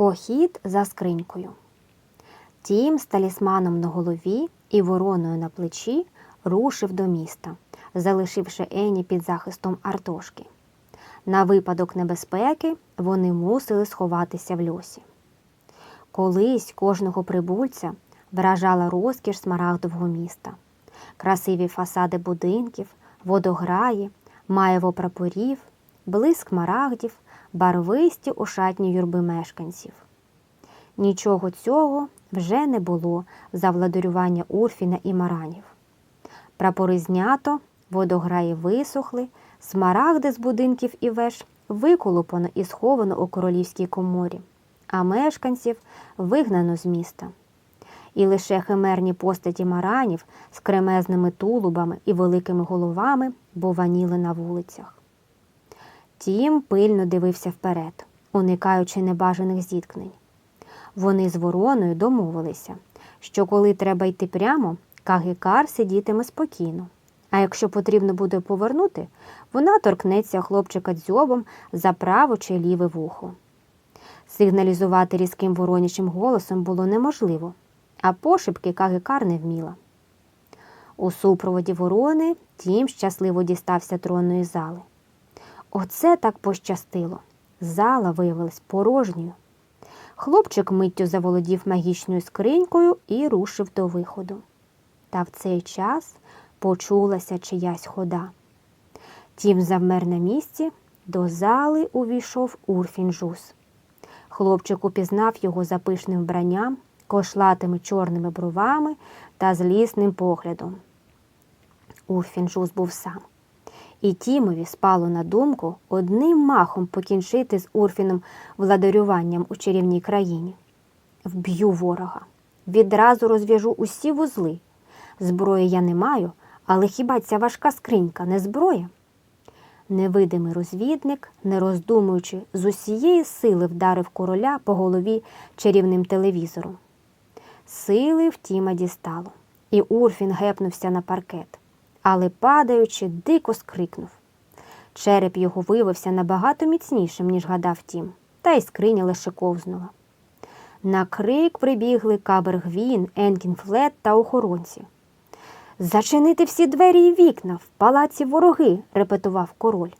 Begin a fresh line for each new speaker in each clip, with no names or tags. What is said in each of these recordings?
Похід за скринькою. Тім з талісманом на голові і вороною на плечі рушив до міста, залишивши Ені під захистом Артошки. На випадок небезпеки вони мусили сховатися в льосі. Колись кожного прибульця вражала розкіш смарагдового міста, красиві фасади будинків, водограї, маєво прапорів, блиск марагдів, барвисті ошатні юрби мешканців. Нічого цього вже не було за владарювання Урфіна і Маранів. Прапори знято, водограї висохли, смарагди з будинків і веж виколупано і сховано у королівській коморі, а мешканців вигнано з міста. І лише химерні постаті маранів з кремезними тулубами і великими головами бованіли на вулицях. Тім пильно дивився вперед, уникаючи небажаних зіткнень. Вони з вороною домовилися, що коли треба йти прямо, Кагікар сидітиме спокійно. А якщо потрібно буде повернути, вона торкнеться хлопчика дзьобом за право чи ліве вухо. Сигналізувати різким воронячим голосом було неможливо, а пошепки Кагикар не вміла. У супроводі ворони тім щасливо дістався тронної зали. Оце так пощастило. Зала виявилась порожньою. Хлопчик миттю заволодів магічною скринькою і рушив до виходу. Та в цей час почулася чиясь хода. Тім завмер на місці, до зали увійшов Урфін Жус. Хлопчик упізнав його за пишним вбранням, кошлатими чорними бровами та злісним поглядом. Урфін Жус був сам. І Тімові спало на думку одним махом покінчити з Урфіном владарюванням у чарівній країні. Вб'ю ворога, відразу розв'яжу усі вузли. Зброї я не маю, але хіба ця важка скринька не зброя? Невидимий розвідник, не роздумуючи, з усієї сили вдарив короля по голові чарівним телевізором. Сили в Тіма дістало, і Урфін гепнувся на паркет, але, падаючи, дико скрикнув. Череп його виявився набагато міцнішим, ніж гадав Тім, та й скриня лише ковзнула. На крик прибігли Кабергвін, Енкінфлет та охоронці. Зачинити всі двері і вікна, в палаці вороги, репетував король.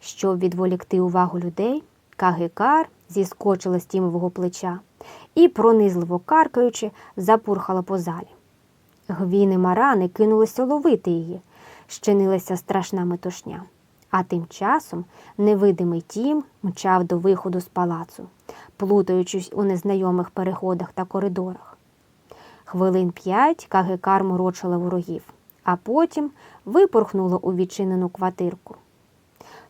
Щоб відволікти увагу людей, Кагикар зіскочила з тімового плеча і, пронизливо каркаючи, запурхала по залі. Гвіни марани кинулися ловити її, щинилася страшна метушня. А тим часом невидимий тім мчав до виходу з палацу, плутаючись у незнайомих переходах та коридорах. Хвилин п'ять Кагикар морочила ворогів, а потім випорхнула у відчинену квартирку.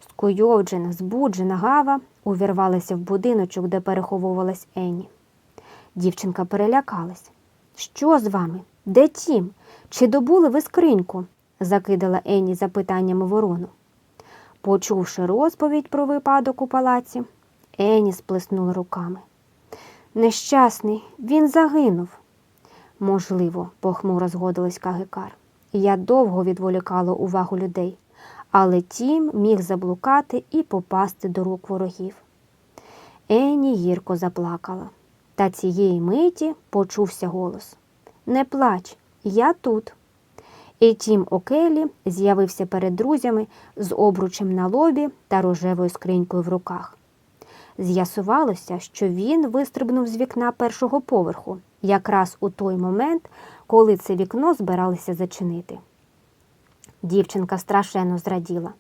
Скуйовджена, збуджена гава увірвалася в будиночок, де переховувалась Енні. Дівчинка перелякалась. Що з вами? Де тім? Чи добули ви скриньку? закидала Енні запитаннями ворону. Почувши розповідь про випадок у палаці, Енні сплеснула руками. Нещасний, він загинув. Можливо, похмуро згодилась Кагикар. Я довго відволікала увагу людей, але тім міг заблукати і попасти до рук ворогів. Ені гірко заплакала, та цієї миті почувся голос Не плач, я тут. І тім Окелі з'явився перед друзями з обручем на лобі та рожевою скринькою в руках. З'ясувалося, що він вистрибнув з вікна першого поверху, якраз у той момент, коли це вікно збиралися зачинити. Дівчинка страшенно зраділа,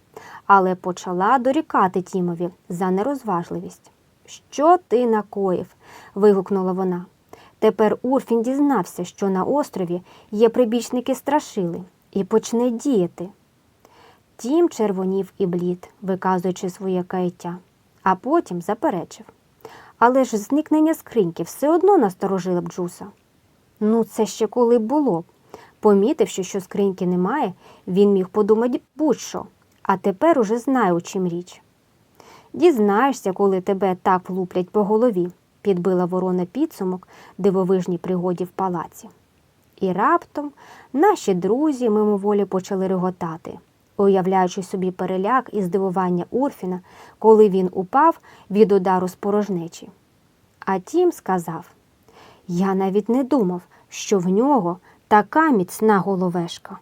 але почала дорікати Тімові за нерозважливість. Що ти накоїв? вигукнула вона. Тепер Урфін дізнався, що на острові є прибічники страшили, і почне діяти. Тім червонів і блід, виказуючи своє каяття, а потім заперечив. Але ж зникнення скриньки все одно насторожило б Джуса. Ну, це ще коли б було. Помітивши, що скриньки немає, він міг подумати будь-що, а тепер уже знає, у чим річ. Дізнаєшся, коли тебе так влуплять по голові, підбила ворона підсумок дивовижній пригоді в палаці. І раптом наші друзі мимоволі почали реготати, уявляючи собі переляк і здивування Урфіна, коли він упав від удару з порожнечі. А Тім сказав Я навіть не думав, що в нього така міцна головешка.